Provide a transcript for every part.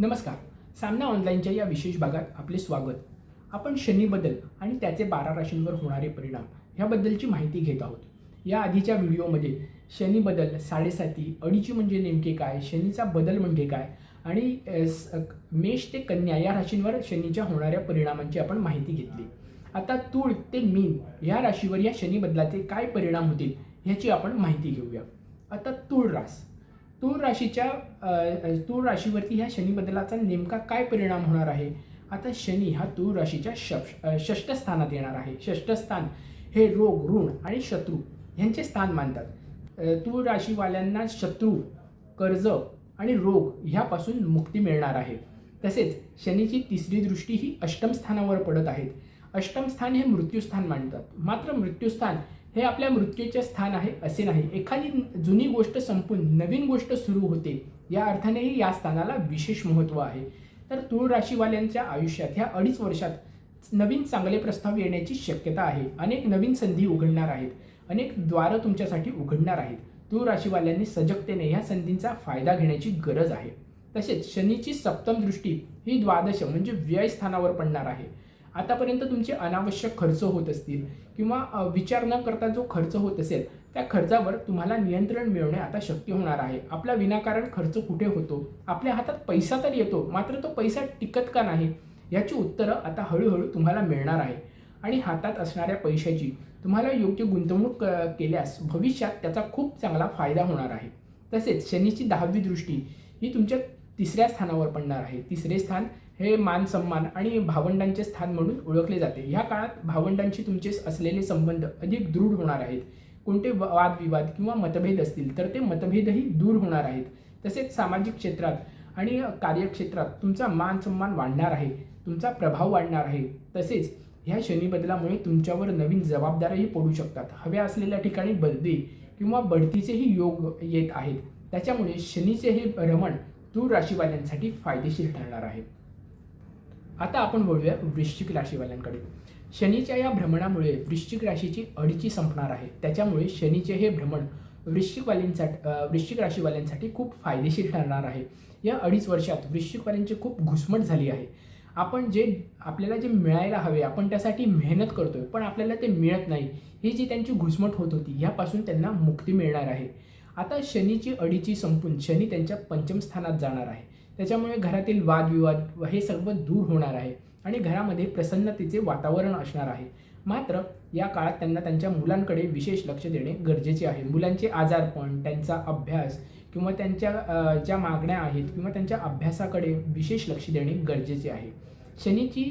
नमस्कार. सामना ऑनलाईनच्या या विशेष भागात आपले स्वागत. आपण शनी बदल आणि त्याचे बारा राशींवर होणारे परिणाम ह्याबद्दलची माहिती घेत आहोत. या आधीच्या व्हिडिओमध्ये शनी बदल साडेसाती अडीची म्हणजे नेमके काय शनीचा बदल म्हणजे काय आणि मेष ते कन्या या राशींवर शनीच्या होणाऱ्या परिणामांची आपण माहिती घेतली. आता तूळ ते मीन या राशीवर या शनी बदलाचे काय परिणाम होतील ह्याची आपण माहिती घेऊया. आता तूळ रास. तूळ राशीच्या तूळ राशीवरती ह्या शनी बदलाचा नेमका काय परिणाम होणार आहे? आता शनी हा तूळ राशीच्या शप षष्ठ स्थानात येणार आहे. षष्ठ स्थान हे रोग ऋण आणि शत्रू ह्यांचे स्थान मानतात. तूळ राशीवाल्यांना शत्रू कर्ज आणि रोग ह्यापासून मुक्ती मिळणार आहे. तसेच शनीची तिसरी दृष्टी ही अष्टम स्थानावर पडत आहेत. अष्टम स्थान हे मृत्यूस्थान मानतात. मात्र मृत्यूस्थान हे आपल्या मृत्यूचे स्थान आहे असे नाही. एखादी जुनी गोष्ट संपून नवीन गोष्ट सुरू होते या अर्थानेही या स्थानाला विशेष महत्त्व आहे. तर तूळ राशीवाल्यांच्या आयुष्यात ह्या अडीच वर्षात नवीन चांगले प्रस्ताव येण्याची शक्यता आहे. अनेक नवीन संधी उघडणार आहेत. अनेक द्वारं तुमच्यासाठी उघडणार आहेत. तूळ राशीवाल्यांनी सजगतेने ह्या संधींचा फायदा घेण्याची गरज आहे. तसेच शनीची सप्तम दृष्टी ही द्वादश म्हणजे व्यय स्थानावर पडणार आहे. आतापर्यंत तुमचे अनावश्यक खर्च होत असतील किंवा विचार न करता जो खर्च होत असेल त्या खर्चावर तुम्हाला नियंत्रण मिळवणे आता शक्य होणार आहे. आपला विनाकारण खर्च कुठे होतो? आपल्या हातात पैसा तर येतो मात्र तो पैसा टिकत का नाही? याची उत्तरं आता हळूहळू तुम्हाला मिळणार आहे. आणि हातात असणाऱ्या पैशाची तुम्हाला योग्य गुंतवणूक क केल्यास भविष्यात त्याचा खूप चांगला फायदा होणार आहे. तसेच शनीची दहावी दृष्टी ही तुमच्या तिसऱ्या स्थानावर पडणार आहे. तिसरे स्थान हे मान सन्मान आणि भावंडांचे स्थान म्हणून ओळखले जाते. ह्या काळात भावंडांशी तुमचे असलेले संबंध अधिक दृढ होणार आहेत. कोणते वादविवाद किंवा मतभेद असतील तर ते मतभेदही दूर होणार आहेत. तसेच सामाजिक क्षेत्रात आणि कार्यक्षेत्रात तुमचा मान सन्मान वाढणार आहे तुमचा प्रभाव वाढणार आहे. तसेच ह्या शनीबदलामुळे तुमच्यावर नवीन जबाबदाऱ्याही पडू शकतात. हव्या असलेल्या ठिकाणी बदली किंवा बढतीचेही योग येत आहेत. त्याच्यामुळे शनीचे हे भ्रमण तूर राशीवाल्यांसाठी फायदेशीर ठरणार आहे. आता आपण बोलूया वृश्चिक राशीवाल्यांकडे. शनीच्या या भ्रमणामुळे वृश्चिक राशीची अडीची संपणार आहे. त्याच्यामुळे शनीचे हे भ्रमण वृश्चिकवाल्यांसाठी वृश्चिक राशीवाल्यांसाठी खूप फायदेशीर ठरणार आहे. या अडीच वर्षात वृश्चिकवाल्यांची खूप घुसमट झाली आहे. आपण जे आपल्याला जे मिळायला हवे आपण त्यासाठी मेहनत करतोय पण आपल्याला ते मिळत नाही. ही जी त्यांची घुसमट होत होती ह्यापासून त्यांना मुक्ती मिळणार आहे. आता शनीची अडीची संपून शनी त्यांच्या पंचम स्थानात जाणार आहे. त्याच्यामुळे घरातील वादविवाद हे सर्व दूर होणार आहे आणि घरामध्ये प्रसन्नतेचे वातावरण असणार आहे. मात्र या काळात त्यांना त्यांच्या मुलांकडे विशेष लक्ष देणे गरजेचे आहे. मुलांचे आजारपण त्यांचा अभ्यास किंवा त्यांच्या ज्या मागण्या आहेत किंवा त्यांच्या अभ्यासाकडे विशेष लक्ष देणे गरजेचे आहे. शनीची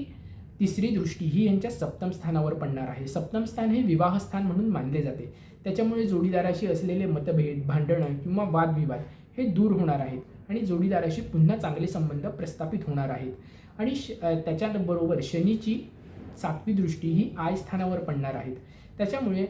तिसरी दृष्टी ही यांच्या सप्तम स्थानावर पडणार आहे. सप्तम स्थान हे विवाहस्थान म्हणून मानले जाते. त्याच्यामुळे जोडीदाराशी असलेले मतभेद भांडणं किंवा वादविवाद हे दूर होणार आहेत. आणि जोडीदाराशी पुन्हा चांगले संबंध प्रस्थापित होणार आहेत. आणि श त्याच्याबरोबर शनीची सातवी दृष्टी ही आय स्थानावर पडणार आहेत. त्याच्यामुळे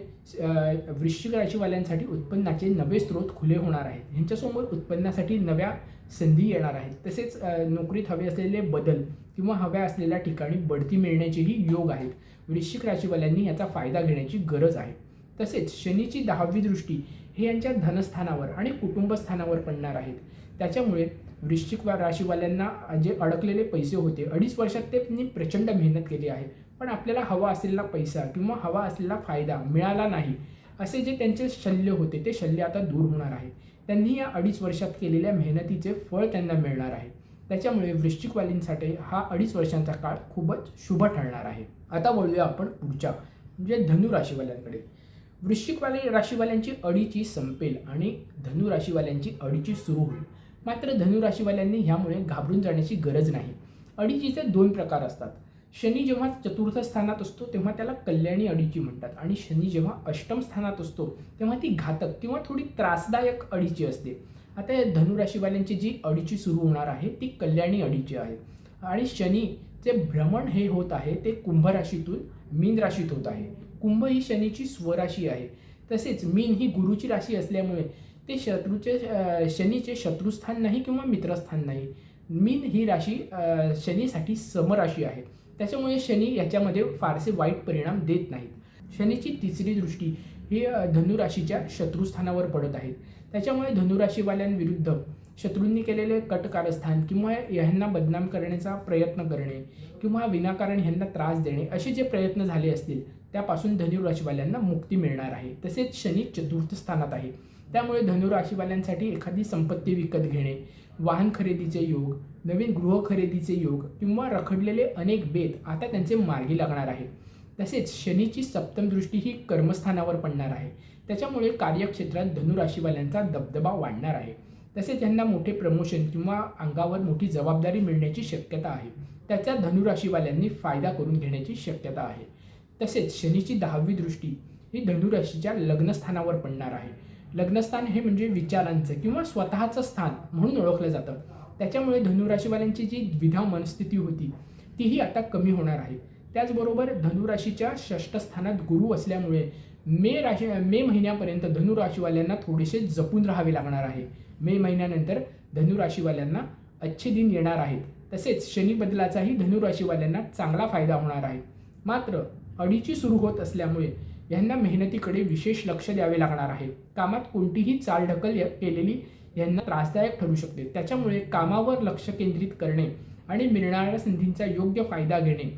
वृश्चिक राशीवाल्यांसाठी उत्पन्नाचे नवे स्रोत खुले होणार आहेत. ह्यांच्यासमोर उत्पन्नासाठी नव्या संधी येणार आहेत. तसेच नोकरीत हवे असलेले बदल किंवा हव्या असलेल्या ठिकाणी बढती मिळण्याचेही योग आहेत. वृश्चिक राशीवाल्यांनी याचा फायदा घेण्याची गरज आहे. तसेच शनीची दहावी दृष्टी हे यांच्या धनस्थानावर आणि कुटुंबस्थानावर पडणार आहेत. त्याच्यामुळे वृश्चिक राशीवाल्यांना जे अडकलेले पैसे होते अडीच वर्षात ते त्यांनी प्रचंड मेहनत केली आहे. पण आपल्याला हवा असलेला पैसा किंवा हवा असलेला फायदा मिळाला नाही असे जे त्यांचे शल्य होते ते शल्य आता दूर होणार आहे. त्यांनी या अडीच वर्षात केलेल्या मेहनतीचे फळ त्यांना मिळणार आहे. त्याच्यामुळे वृश्चिकवालींसाठी हा अडीच वर्षांचा काळ खूपच शुभ ठरणार आहे. आता बोलूया आपण पुढच्या म्हणजे धनु राशीवाल्यांकडे वृश्चिकवाले राशीवाल्यांची अडीची संपेल आणि धनु राशीवाल्यांची अडीची सुरू होईल. मात्र धनुराशीवाल्यांनी ह्यामुळे घाबरून जाण्याची गरज नाही. अडीचीचे दोन प्रकार असतात. शनी जेव्हा चतुर्थ स्थानात असतो तेव्हा त्याला कल्याणी अडीची म्हणतात. आणि शनी जेव्हा अष्टम स्थानात असतो तेव्हा ती घातक किंवा थोडी त्रासदायक अडीची असते. आता या धनुराशीवाल्यांची जी अडीची सुरू होणार आहे ती कल्याणी अडीची आहे. आणि शनीचे भ्रमण हे होत आहे ते कुंभ राशीतून मीन राशीत होत आहे. कुंभ ही शनीची स्वराशी आहे. तसेच मीन ही गुरुची राशी असल्यामुळे ते शत्रूचे शनीचे शत्रुस्थान नाही किंवा मित्रस्थान नाही. मीन ही राशी शनीसाठी समराशी आहे. त्याच्यामुळे शनी याच्यामध्ये फारसे वाईट परिणाम देत नाहीत. शनीची तिसरी दृष्टी ही धनुराशीच्या शत्रुस्थानावर पडत आहे. त्याच्यामुळे धनुराशीवाल्यांविरुद्ध शत्रूंनी केलेले कटकारस्थान किंवा ह्यांना बदनाम करण्याचा प्रयत्न करणे किंवा विनाकारण ह्यांना त्रास देणे असे जे प्रयत्न झाले असतील त्यापासून धनुराशीवाल्यांना मुक्ती मिळणार आहे. तसेच शनी चतुर्थ स्थानात आहे. त्यामुळे धनुराशीवाल्यांसाठी एखादी संपत्ती विकत घेणे वाहन खरेदीचे योग नवीन गृह खरेदीचे योग किंवा रखडलेले अनेक बेत आता त्यांचे मार्गी लागणार आहे. तसेच शनीची सप्तम दृष्टी ही कर्मस्थानावर पडणार आहे. त्याच्यामुळे कार्यक्षेत्रात धनुराशीवाल्यांचा दबदबा वाढणार आहे. तसेच यांना मोठे प्रमोशन किंवा अंगावर मोठी जबाबदारी मिळण्याची शक्यता आहे. त्याचा धनुराशीवाल्यांनी फायदा करून घेण्याची शक्यता आहे. तसेच शनीची दहावी दृष्टी ही धनुराशीच्या लग्नस्थानावर पडणार आहे. लग्नस्थान हे म्हणजे विचारांचं किंवा स्वतःचं स्थान म्हणून ओळखलं जातं. त्याच्यामुळे धनुराशीवाल्यांची जी द्विधा मनस्थिती होती तीही आता कमी होणार आहे. त्याचबरोबर धनुराशीच्या षष्ठस्थानात गुरु असल्यामुळे मे राशी मे महिन्यापर्यंत धनुराशीवाल्यांना थोडेसे जपून राहावे लागणार आहे. मे महिन्यानंतर धनुराशीवाल्यांना अच्छे दिन येणार आहेत. तसेच शनी बदलाचाही धनुराशीवाल्यांना चांगला फायदा होणार आहे. मात्र अडीची सुरू होत असल्यामुळे यांना मेहनतीकडे विशेष लक्ष द्यावे लागणार आहे. कामात कोणतीही चालढकल केलेली यांना त्रासदायक ठरू शकते. त्याच्यामुळे कामावर लक्ष केंद्रित करणे आणि मिळणाऱ्या संधींचा योग्य फायदा घेणे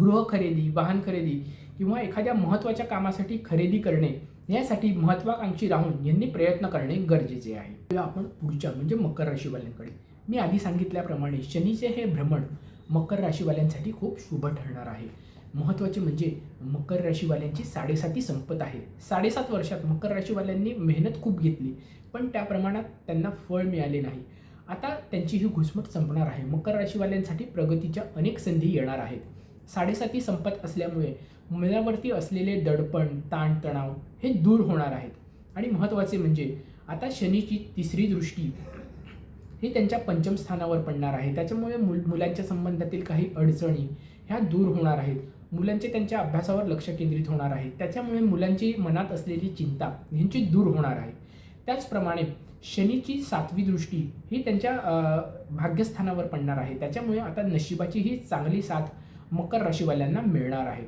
गृह खरेदी वाहन खरेदी किंवा एखाद्या महत्त्वाच्या कामासाठी खरेदी करणे यासाठी महत्त्वाकांक्षी राहून यांनी प्रयत्न करणे गरजेचे आहे. आपण पुढच्या म्हणजे मकर राशीवाल्यांकडे. मी आधी सांगितल्याप्रमाणे शनीचे हे भ्रमण मकर राशीवाल्यांसाठी खूप शुभ ठरणार आहे. महत्त्वाचे म्हणजे मकर राशीवाल्यांची साडेसाती संपत आहे. साडेसात वर्षात मकर राशीवाल्यांनी मेहनत खूप घेतली पण त्या प्रमाणात त्यांना फळ मिळाले नाही. आता त्यांची ही घुसमट संपणार आहे. मकर राशीवाल्यांसाठी प्रगतीच्या अनेक संधी येणार आहेत. साडेसाती संपत असल्यामुळे मुलावरती असलेले दडपण ताणतणाव हे दूर होणार आहेत. आणि महत्त्वाचे म्हणजे आता शनीची तिसरी दृष्टी हे त्यांच्या पंचम स्थानावर पडणार आहे. त्याच्यामुळे मुल मुलांच्या संबंधातील काही अडचणी ह्या दूर होणार आहेत. मुलांचे त्यांच्या अभ्यासावर लक्ष केंद्रित होणार आहे. त्याच्यामुळे मुलांची मनात असलेली चिंता ह्यांची दूर होणार आहे. त्याचप्रमाणे शनीची सातवी दृष्टी ही त्यांच्या भाग्यस्थानावर पडणार आहे. त्याच्यामुळे आता नशिबाची ही चांगली साथ मकर राशीवाल्यांना मिळणार आहे.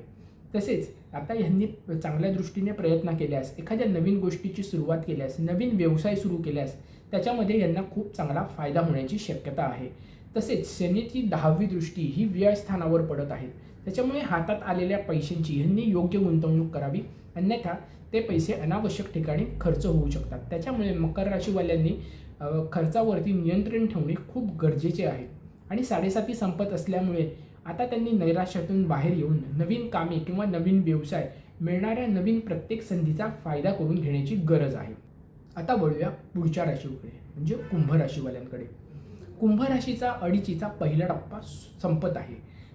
तसेच आता ह्यांनी चांगल्या दृष्टीने प्रयत्न केल्यास एखाद्या नवीन गोष्टीची सुरुवात केल्यास नवीन व्यवसाय सुरू केल्यास त्याच्यामध्ये यांना खूप चांगला फायदा होण्याची शक्यता आहे. तसेच शनीची दहावी दृष्टी ही व्ययस्थानावर पडत आहे. त्याच्यामुळे हातात आलेल्या पैशांची ह्यांनी योग्य गुंतवणूक करावी. अन्यथा ते पैसे अनावश्यक ठिकाणी खर्च होऊ शकतात. त्याच्यामुळे मकर राशीवाल्यांनी खर्चावरती नियंत्रण ठेवणे खूप गरजेचे आहे. आणि साडेसाती संपत असल्यामुळे आता त्यांनी नैराश्यातून बाहेर येऊन नवीन कामे किंवा नवीन व्यवसाय मिळणाऱ्या नवीन प्रत्येक संधीचा फायदा करून घेण्याची गरज आहे. आता वळूया पुढच्या राशीकडे म्हणजे कुंभ राशीवाल्यांकडे. कुंभ राशीचा अडीचीचा पहिला टप्पा संपत आहे.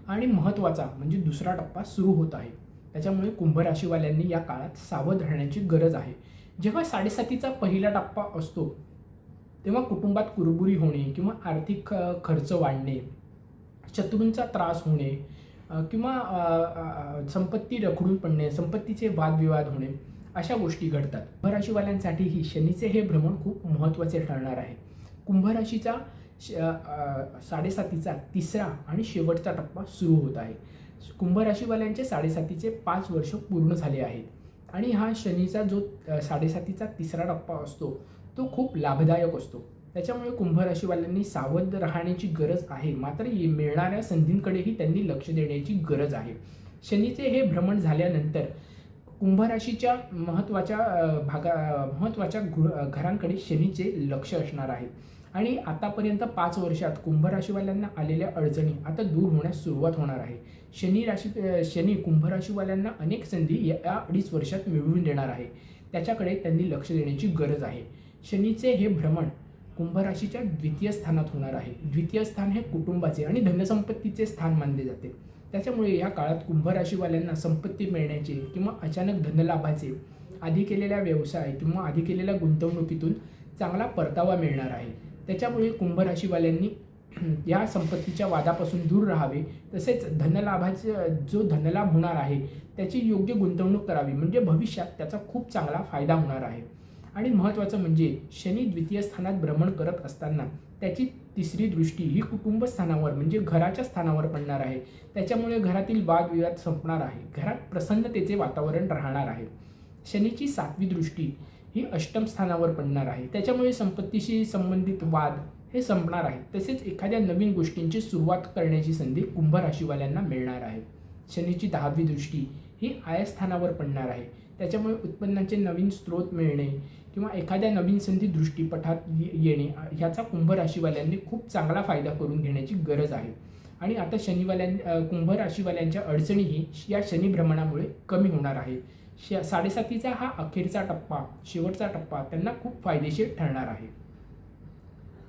आणि महत्त्वाचा म्हणजे दुसरा टप्पा सुरू होत आहे. त्याच्यामुळे कुंभराशीवाल्यांनी या काळात सावध राहण्याची गरज आहे. जेव्हा साडेसातीचा पहिला टप्पा असतो तेव्हा कुटुंबात कुरबुरी होणे किंवा आर्थिक खर्च वाढणे शत्रूंचा त्रास होणे किंवा संपत्ती रखडून पडणे संपत्तीचे वादविवाद होणे अशा गोष्टी घडतात. कुंभराशीवाल्यांसाठीही शनीचे हे भ्रमण खूप महत्त्वाचे ठरणार आहे. कुंभराशीचा श- साडेसातीचा तिसरा आणि शेवटचा टप्पा सुरू होत आहे. कुंभराशीवाल्यांचे साडेसातीचे पाच वर्ष पूर्ण झाले आहेत. आणि हा शनीचा जो साडेसातीचा तिसरा टप्पा असतो तो खूप लाभदायक असतो. त्याच्यामुळे कुंभ राशीवाल्यांनी सावध राहण्याची गरज आहे. मात्र मिळणाऱ्या संधींकडेही त्यांनी लक्ष देण्याची गरज आहे. शनीचे हे भ्रमण झाल्यानंतर कुंभ राशीच्या महत्त्वाच्या भागा महत्त्वाच्या घरांकडे शनीचे लक्ष असणार आहे. आणि आतापर्यंत पाच वर्षात कुंभ राशीवाल्यांना आलेल्या अडचणी आता दूर होण्यास सुरुवात होणार आहे. शनी राशी शनी कुंभ राशीवाल्यांना अनेक संधी या अडीच वर्षात मिळवून देणार आहे. त्याच्याकडे त्यांनी लक्ष देण्याची गरज आहे. शनीचे हे भ्रमण कुंभ राशीच्या द्वितीय स्थानात होणार आहे. द्वितीय स्थान हे कुटुंबाचे आणि धनसंपत्तीचे स्थान मानले जाते. त्याच्यामुळे या काळात कुंभ राशीवाल्यांना संपत्ती मिळण्याचे किंवा अचानक धनलाभाचे आधी केलेल्या व्यवसाय किंवा आधी केलेल्या गुंतवणुकीतून चांगला परतावा मिळणार आहे. त्याच्यामुळे कुंभ राशीवाल्यांनी या संपत्तीच्या वादापासून दूर राहावे. तसेच धनलाभाचे जो धनलाभ होणार आहे त्याची योग्य गुंतवणूक करावी. म्हणजे भविष्यात त्याचा खूप चांगला फायदा होणार आहे. आणि महत्त्वाचं म्हणजे शनी द्वितीय स्थानात भ्रमण करत असताना त्याची तिसरी दृष्टी ही कुटुंब स्थानावर म्हणजे घराच्या स्थानावर पडणार आहे. त्याच्यामुळे घरातील वादविवाद संपणार आहे. घरात प्रसन्नतेचे वातावरण राहणार आहे. शनीची सातवी दृष्टी ही अष्टम स्थानावर पडणार आहे. त्याच्यामुळे संपत्तीशी संबंधित वाद हे संपणार आहेत. तसेच एखाद्या नवीन गोष्टींची सुरुवात करण्याची संधी कुंभ राशीवाल्यांना मिळणार आहे. शनीची दहावी दृष्टी ही आय स्थानावर पडणार आहे. त्याच्यामुळे उत्पन्नाचे नवीन स्रोत मिळणे किंवा एखाद्या नवीन संधी दृष्टीपठात येणे ह्याचा कुंभ राशीवाल्यांनी खूप चांगला फायदा करून घेण्याची गरज आहे. आणि आता शनिवाल्यां कुंभ राशीवाल्यांच्या अडचणीही या शनिभ्रमणामुळे कमी होणार आहे. श साडेसातीचा हा अखेरचा टप्पा शेवटचा टप्पा त्यांना खूप फायदेशीर ठरणार आहे.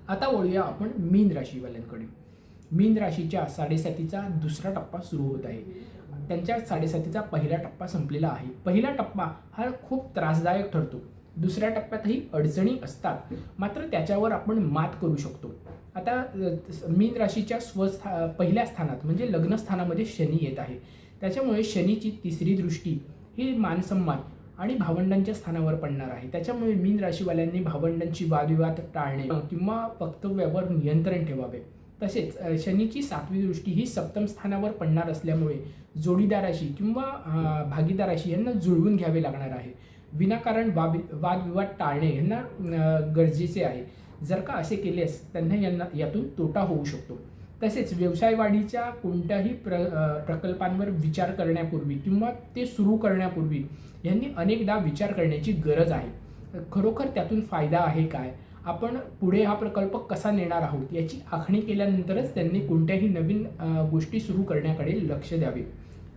आता वळूया आपण मीन राशीवाल्यांकडे. मीन राशीच्या साडेसातीचा दुसरा टप्पा सुरू होत आहे. त्यांच्या साडेसातीचा पहिला टप्पा संपलेला आहे. पहिला टप्पा हा खूप त्रासदायक ठरतो. दुसऱ्या टप्प्यातही अडचणी असतात. मात्र त्याच्यावर आपण मात करू शकतो. आता मीन राशीच्या स्वस्था पहिल्या स्थानात म्हणजे लग्नस्थानामध्ये शनी येत आहे. त्याच्यामुळे शनीची तिसरी दृष्टी हे मानसन्मान आणि भावंडांच्या स्थानावर पडणार आहे. त्याच्यामुळे मीन राशीवाल्यांनी भावंडांची वादविवाद टाळणे किंवा वक्तव्यावर नियंत्रण ठेवावे. तसेच शनीची सातवी दृष्टी ही सप्तम स्थानावर पडणार असल्यामुळे जोडीदाराशी किंवा भागीदाराशी यांना जुळवून घ्यावे लागणार आहे. विनाकारण वाद वादविवाद टाळणे यांना गरजेचे आहे. जर का असे केलेस त्यांना यांना यातून तोटा होऊ शकतो. तसेच व्यवसाय वाढीच्या कोणत्याही प्र प्रकल्पांवर विचार करण्यापूर्वी किंवा ते सुरू करण्यापूर्वी यांनी अनेकदा विचार करण्याची गरज आहे. खरोखर त्यातून फायदा आहे काय? आपण पुढे हा प्रकल्प कसा नेणार आहोत याची आखणी केल्यानंतरच त्यांनी कोणत्याही नवीन गोष्टी सुरू करण्याकडे लक्ष द्यावे.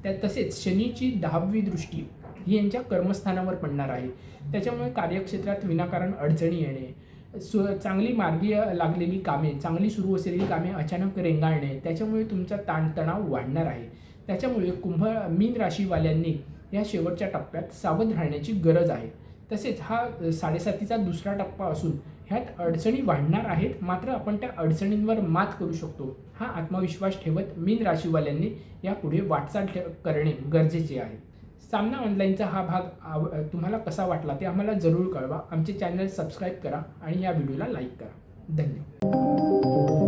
त्या तसेच शनीची दहावी दृष्टी ही यांच्या कर्मस्थानावर पडणार आहे. त्याच्यामुळे कार्यक्षेत्रात विनाकारण अडचणी येणे सु चांगली मार्गी लागलेली कामे चांगली सुरू असलेली कामे अचानक रेंगाळणे त्याच्यामुळे तुमचा ताणतणाव वाढणार आहे. त्याच्यामुळे कुंभ मीन राशीवाल्यांनी या शेवटच्या टप्प्यात सावध राहण्याची गरज आहे. तसेच हा साडेसातीचा दुसरा टप्पा असून ह्यात अडचणी वाढणार आहेत मात्र आपण त्या अडचणींवर मात करू शकतो. हा आत्मविश्वास ठेवत मीन राशीवाल्यांनी यापुढे वाटचाल ठेव करणे गरजेचे आहे. सामना ऑनलाईनचा हा भाग आव तुम्हाला कसा वाटला ते आम्हाला जरूर कळवा. आमचे चॅनल सबस्क्राईब करा आणि या व्हिडिओला लाईक करा. धन्यवाद.